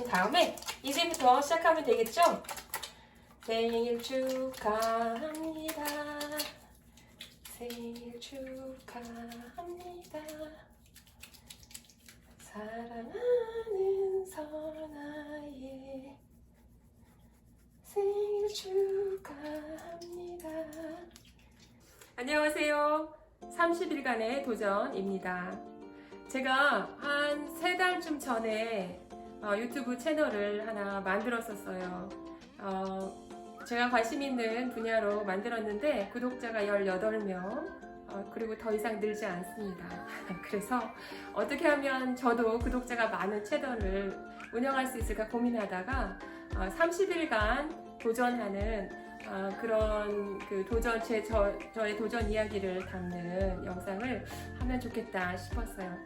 다음에 이제부터 시작하면 되겠죠? 생일 축하합니다. 생일 축하합니다. 사랑하는 선아의 생일 축하합니다. 안녕하세요. 30일간의 도전입니다. 제가 한 세 달쯤 전에 어, 유튜브 채널을 하나 만들었었어요. 어, 제가 관심 있는 분야로 만들었는데 구독자가 18명, 어, 그리고 더 이상 늘지 않습니다. 그래서 어떻게 하면 저도 구독자가 많은 채널을 운영할 수 있을까 고민하다가 어, 30일간 도전하는 어, 그런 그 도전 제 저, 저의 도전 이야기를 담는 영상을 하면 좋겠다 싶었어요.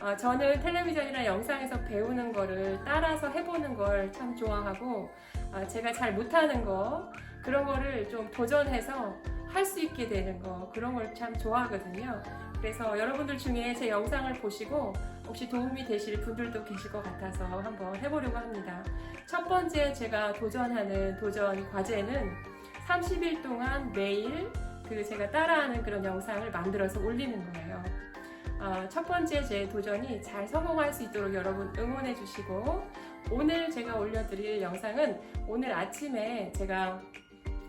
어, 저는 텔레비전이나 영상에서 배우는 거를 따라서 해보는 걸 참 좋아하고 어, 제가 잘 못하는 거 그런 거를 좀 도전해서 할 수 있게 되는 거 그런 걸 참 좋아하거든요. 그래서 여러분들 중에 제 영상을 보시고 혹시 도움이 되실 분들도 계실 것 같아서 한번 해보려고 합니다. 첫 번째 제가 도전하는 도전 과제는 30일 동안 매일 그 제가 따라하는 그런 영상을 만들어서 올리는 거예요. 어, 첫 번째 제 도전이 잘 성공할 수 있도록 여러분 응원해 주시고 오늘 제가 올려드릴 영상은 오늘 아침에 제가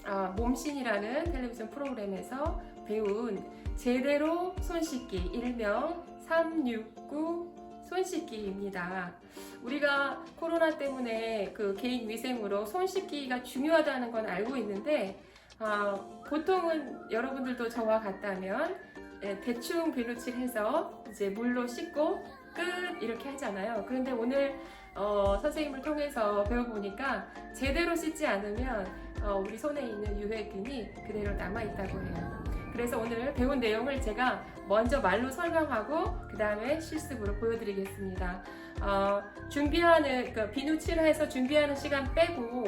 어, 몸신이라는 텔레비전 프로그램에서 배운 제대로 손 씻기 일명 369 손 씻기입니다. 우리가 코로나 때문에 그 개인 위생으로 손 씻기가 중요하다는 건 알고 있는데 어, 보통은 여러분들도 저와 같다면 예, 대충 비누칠해서 이제 물로 씻고 끝 이렇게 하잖아요. 그런데 오늘 어, 선생님을 통해서 배워보니까 제대로 씻지 않으면 어, 우리 손에 있는 유해균이 그대로 남아있다고 해요. 그래서 오늘 배운 내용을 제가 먼저 말로 설명하고 그 다음에 실습으로 보여드리겠습니다. 어, 준비하는 그 비누칠해서 준비하는 시간 빼고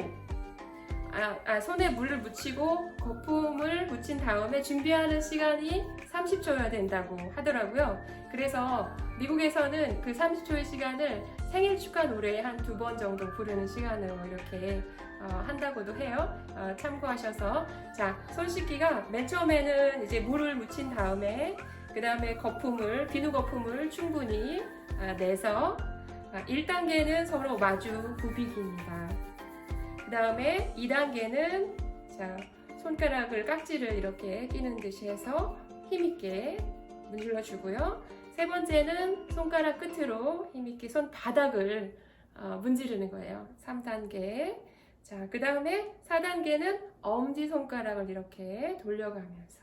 아, 아, 손에 물을 묻히고 거품을 묻힌 다음에 준비하는 시간이 30초여야 된다고 하더라고요. 그래서 미국에서는 그 30초의 시간을 생일 축하 노래 한 두 번 정도 부르는 시간으로 이렇게 어, 한다고도 해요. 어, 참고하셔서 자, 손 씻기가 맨 처음에는 이제 물을 묻힌 다음에 그 다음에 거품을 비누 거품을 충분히 아, 내서 아, 1단계는 서로 마주 부비기입니다. 그 다음에 2단계는 자, 손가락을 깍지를 이렇게 끼는 듯이 해서 힘있게 문질러 주고요. 세 번째는 손가락 끝으로 힘있게 손바닥을 어, 문지르는 거예요. 3단계. 자, 그 다음에 4단계는 엄지손가락을 이렇게 돌려가면서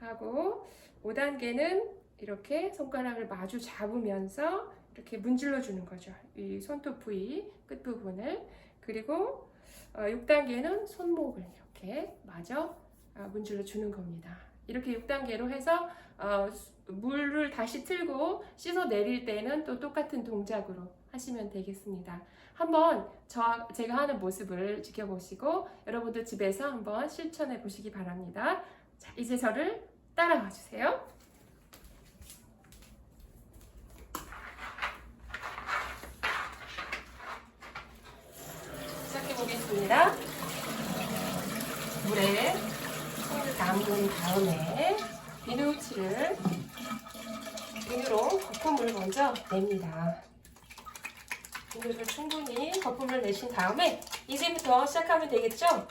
하고 5단계는 이렇게 손가락을 마주 잡으면서 이렇게 문질러 주는 거죠. 이 손톱 부위 끝부분을. 그리고 어, 6단계는 손목을 이렇게 마저 어, 문질러 주는 겁니다. 이렇게 6단계로 해서 어, 물을 다시 틀고 씻어 내릴 때는 또 똑같은 동작으로 하시면 되겠습니다. 한번 저 제가 하는 모습을 지켜보시고 여러분도 집에서 한번 실천해 보시기 바랍니다. 자, 이제 저를 따라와 주세요. 시작해 보겠습니다. 물에 손을 담근 다음에 비누칠을 비누로 거품을 먼저 냅니다. 비누를 충분히 거품을 내신 다음에 이제부터 시작하면 되겠죠?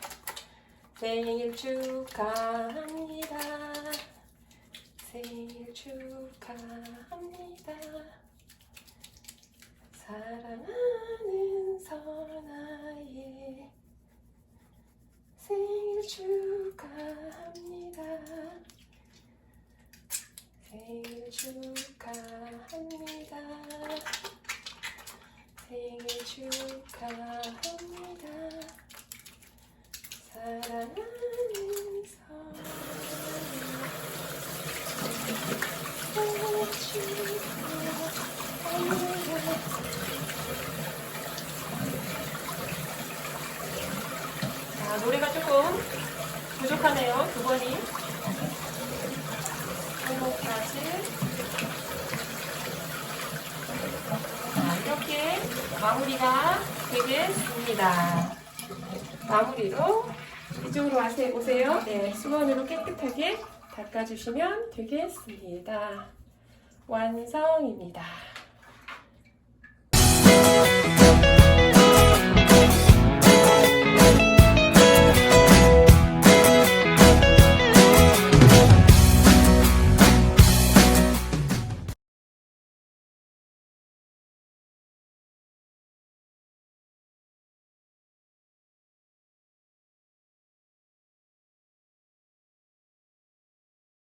생일 축하합니다. 생일 축하합니다. 사랑하는 선아의 생일 축하합니다. 생일 축하합니다. 생일 축하합니다. 사랑하는 선아의 생일 축하합니다. 자, 노래가 조금 부족하네요. 두 번이. 한곡까지. 자, 이렇게 마무리가 되겠습니다. 마무리로 이쪽으로 오세요. 네, 수건으로 깨끗하게 닦아주시면 되겠습니다. 완성입니다.